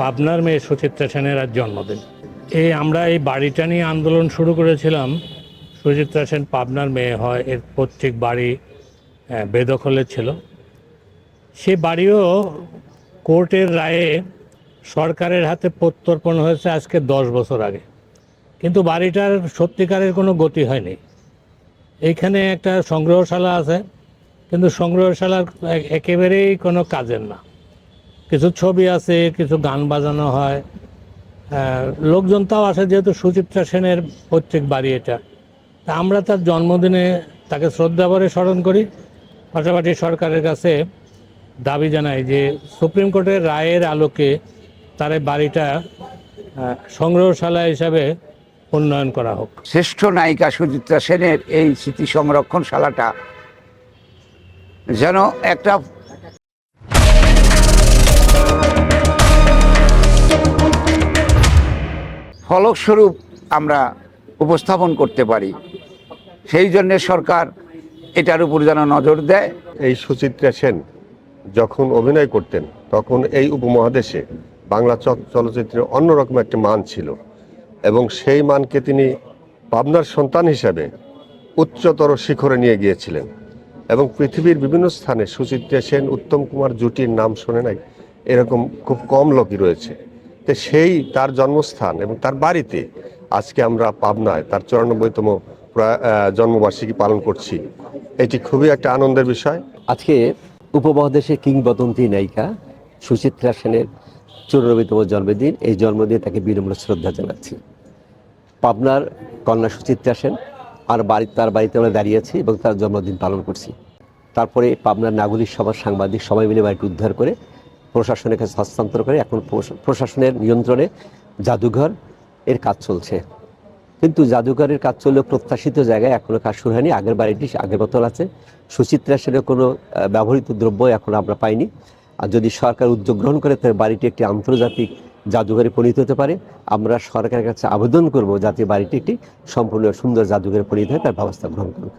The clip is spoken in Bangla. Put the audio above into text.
পাবনার মেয়ে সুচিত্রা সেনের আজ জন্মদিন। এই আমরা এই বাড়িটা নিয়ে আন্দোলন শুরু করেছিলাম। সুচিত্রা সেন পাবনার মেয়ে হয় এর প্রত্যেক বাড়ি আহ, বেদখলের ছিল। সে বাড়িও কোর্টের রায়ে সরকারের হাতে প্রত্যর্পণ হয়েছে আজকে দশ বছর আগে। কিন্তু বাড়িটার সত্যিকারের কোনো গতি হয়নি। এইখানে একটা সংগ্রহশালা আছে কিন্তু সংগ্রহশালার একেবারেই কোনো কাজের না। কিছু ছবি আছে, কিছু গান বাজানো হয়। লোকজন তাও আসে যেহেতু সুচিত্রা সেনের প্রত্যেক বাড়ি এটা। তা আমরা তার জন্মদিনে তাকে শ্রদ্ধা ভরে স্মরণ করি। পাশাপাশি সরকারের কাছে দাবি জানাই যে, সুপ্রিম কোর্টের রায়ের আলোকে তার বাড়িটা সংগ্রহশালা হিসাবে উন্নয়ন করা হোক। শ্রেষ্ঠ নায়িকা সুচিত্রা সেনের এই স্মৃতি সংরক্ষণশালাটা যেন একটা ফলস্বরূপ আমরা উপস্থাপন করতে পারি। সেই জন্যে সরকার এটার উপর যেন নজর দেয়। এই সুচিত্রা সেন যখন অভিনয় করতেন, তখন এই উপমহাদেশে বাংলা চ- চলচ্চিত্রের অন্যরকম একটি মান ছিল এবং সেই মানকে তিনি পাবনার সন্তান হিসাবে উচ্চতর শিখরে নিয়ে গিয়েছিলেন এবং পৃথিবীর বিভিন্ন স্থানে সুচিত্রা সেন, উত্তম কুমার জুটির নাম শোনে নাই, এরকম খুব কম লোকই রয়েছে। তো সেই তার জন্মস্থান এবং তার বাড়িতে আজকে আমরা পাবনায় তার চুরানব্বইতম জন্মবার্ষিকী পালন করছি। এটি খুবই একটা আনন্দের বিষয়। আজকে উপমহাদেশের কিংবদন্তি নায়িকা সুচিত্রা সেনের চৌরানব্বইতম জন্মদিন। এই জন্মদিনে তাকে বিনম্র শ্রদ্ধা জানাচ্ছি। পাবনার কন্যা সুচিত্রা সেন আর বাড়ি, তার বাড়িতে আমরা দাঁড়িয়ে আছি এবং তার জন্মদিন পালন করছি। তারপরে পাবনার নাগরিক সমাজ সাংবাদিক সবাই মিলে বাড়িটি উদ্ধার করে প্রশাসনের কাছে হস্তান্তর করে এখন প্রশাসনের নিয়ন্ত্রণে জাদুঘর এর কাজ চলছে। কিন্তু জাদুঘরের কাজ চললেও প্রত্যাশিত জায়গায় এখনও কাজ শুরু হয়নি। আগের বাড়িটি আগের বোতল আছে। সুচিত্রা সেনের কোনো ব্যবহৃত দ্রব্য এখন আমরা পাইনি। আর যদি সরকার উদ্যোগ গ্রহণ করে, তাহলে বাড়িটি একটি আন্তর্জাতিক জাদুঘরে পরিণত হতে পারে। আমরা সরকারের কাছে আবেদন করব যাতে বাড়িটি একটি সম্পূর্ণ সুন্দর জাদুঘরে পরিণত হয়, তার ব্যবস্থা গ্রহণ করুক।